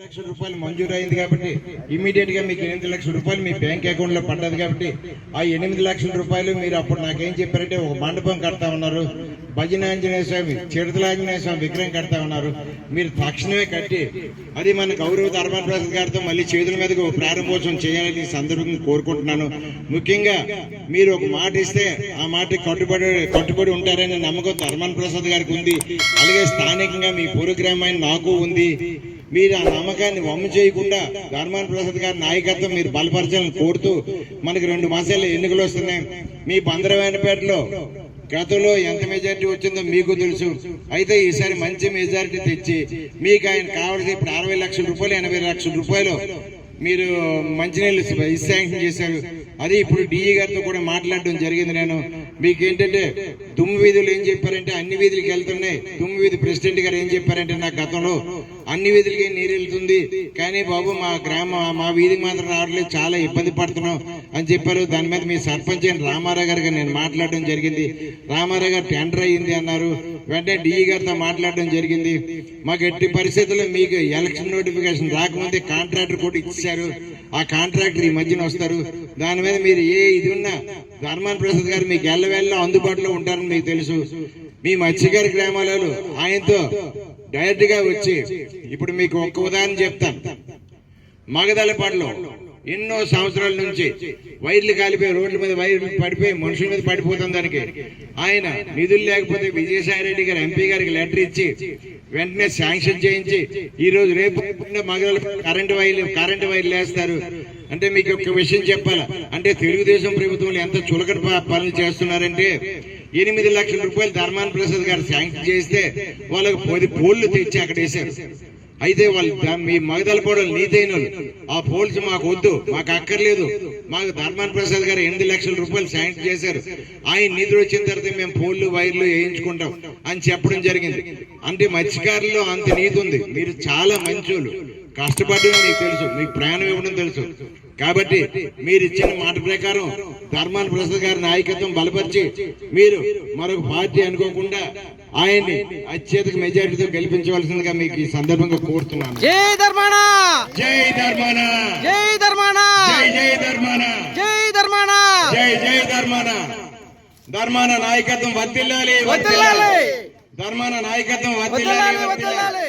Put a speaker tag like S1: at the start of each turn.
S1: లక్షల రూపాయలు మంజూరు అయింది కాబట్టి ఇమీడియట్గా మీకు ఎనిమిది లక్షల రూపాయలు మీ బ్యాంక్ అకౌంట్లో పడ్డది కాబట్టి ఆ ఎనిమిది లక్షల రూపాయలు మీరు అప్పుడు నాకేం చెప్పారంటే ఒక మండపం కడతా ఉన్నారు. భజన ఆంజనేయ స్వామి చిడతల ఆంజనేయ స్వామి విగ్రహం కడతా ఉన్నారు. మీరు తక్షణమే కట్టి అది మన గౌరవ ధర్మాన ప్రసాద్ గారితో మళ్ళీ చేతుల మీదకు ఒక ప్రారంభోత్సవం చేయాలని సందర్భంగా కోరుకుంటున్నాను. ముఖ్యంగా మీరు ఒక మాట ఇస్తే ఆ మాట కట్టుబడి కట్టుబడి ఉంటారనే నమ్మకం ధర్మాన ప్రసాద్ గారికి ఉంది. అలాగే స్థానికంగా మీ పూర్వగ్రామైన నాకు ఉంది. మీరు ఆ నమ్మకాన్ని వమ్ము చేయకుండా ధర్మాన ప్రసాద్ గారి నాయకత్వం మీరు బలపరచాలని కోరుతూ మనకి రెండు మాసాలు ఎన్నికలు వస్తున్నాయి. మీ బందరవాయనపేటలో గతంలో ఎంత మెజారిటీ వచ్చిందో మీకు తెలుసు. అయితే ఈసారి మంచి మెజారిటీ తెచ్చి మీకు ఆయన కావాల్సి ఇప్పుడు అరవై లక్షల రూపాయలు ఎనభై లక్షల రూపాయలు మీరు మంచినీళ్ళు శాంక్షన్ చేశారు. అదే ఇప్పుడు డిఈ గారితో కూడా మాట్లాడడం జరిగింది నేను. మీకు ఏంటంటే తుమ్ము వీధులు ఏం చెప్పారంటే అన్ని వీధులకి వెళ్తున్నాయి. తుమ్ము వీధి ప్రెసిడెంట్ గారు ఏం చెప్పారంటే నా గతంలో అన్ని వీధులకి నీరు వెళ్తుంది. కానీ బాబు మా గ్రామ మా వీధికి మాత్రం రావట్లేదు. చాలా ఇబ్బంది పడుతున్నాం అని చెప్పారు. దాని మీద మీ సర్పంచ్ అయిన రామారావు గారికి నేను మాట్లాడడం జరిగింది. రామారావు గారు టెండర్ అయ్యింది అన్నారు. వెంటనే డిఈ గారితో మాట్లాడడం జరిగింది. మాకు ఎట్టి పరిస్థితుల్లో మీకు ఎలక్షన్ నోటిఫికేషన్ రాకముందే కాంట్రాక్టర్ కూడా ఇచ్చారు ఆ కాంట్రాక్టర్ ఈ మధ్యన వస్తారు. దాని మీద మీరు ఏ ఇది ఉన్నా ధర్మాన ప్రసాద్ గారు మీకు ఎల్లవేళ్ళ అందుబాటులో ఉంటారని మీకు తెలుసు. మీ మత్స్యగారి గ్రామాలలో ఆయనతో డైరెక్ట్గా వచ్చి ఇప్పుడు మీకు ఒక్క ఉదాహరణ చెప్తాను. మగదలపాడులో ఎన్నో సంవత్సరాల నుంచి వైర్లు కాలిపోయి రోడ్ల మీద వైర్లు పడిపోయి మనుషుల మీద పడిపోతుంది దానికి. ఆయన నిధులు లేకపోతే విజయసాయి రెడ్డి గారు ఎంపీ గారికి లెటర్ ఇచ్చి వెంటనే శాంక్షన్ చేయించి ఈ రోజు రేపు మగల కరెంటు వైర్లు కరెంటు వైర్లు వేస్తారు. అంటే మీకు ఒక విషయం చెప్పాలా? అంటే తెలుగుదేశం ప్రభుత్వంలో ఎంత చులకట పనులు చేస్తున్నారంటే ఎనిమిది లక్షల రూపాయలు ధర్మాన ప్రసాద్ గారు శాంక్షన్ చేస్తే వాళ్ళకి పది పోళ్ళు తెచ్చి అక్కడ వేశారు. అయితే వాళ్ళు మీ మగదల పోడలు నీతైన ఆ పోల్స్ మాకు వద్దు మాకు అక్కర్లేదు. మాకు ధర్మాన ప్రసాద్ గారు ఎనిమిది లక్షల రూపాయలు శాంక్షన్ చేశారు. ఆయన నిధులు వచ్చిన తర్వాత మేము పోల్లు వైర్లు వేయించుకుంటాం అని చెప్పడం జరిగింది. అంటే మత్స్యకారుల్లో అంత నీతి ఉంది. మీరు చాలా మంచోళ్ళు. కష్టపడడం మీకు తెలుసు. మీకు ప్రాణం ఇవ్వడం తెలుసు. కాబట్టి మీరు ఇచ్చిన మాట ప్రకారం ధర్మాన ప్రసాద్ గారి నాయకత్వం బలపరిచి మీరు మరొక పార్టీ అనుకోకుండా ఆయన్ని అత్యధిక మెజారిటీతో గెలిపించవలసిందిగా మీకు ఈ సందర్భంగా కోరుతున్నాను
S2: జై
S1: జై ధర్మాన
S2: జై ధర్మాన
S1: జై జై ధర్మాన
S2: ధర్మాన
S1: నాయకత్వం వర్తిల్లాలి ధర్మాన నాయకత్వం వర్తిల్లాలి.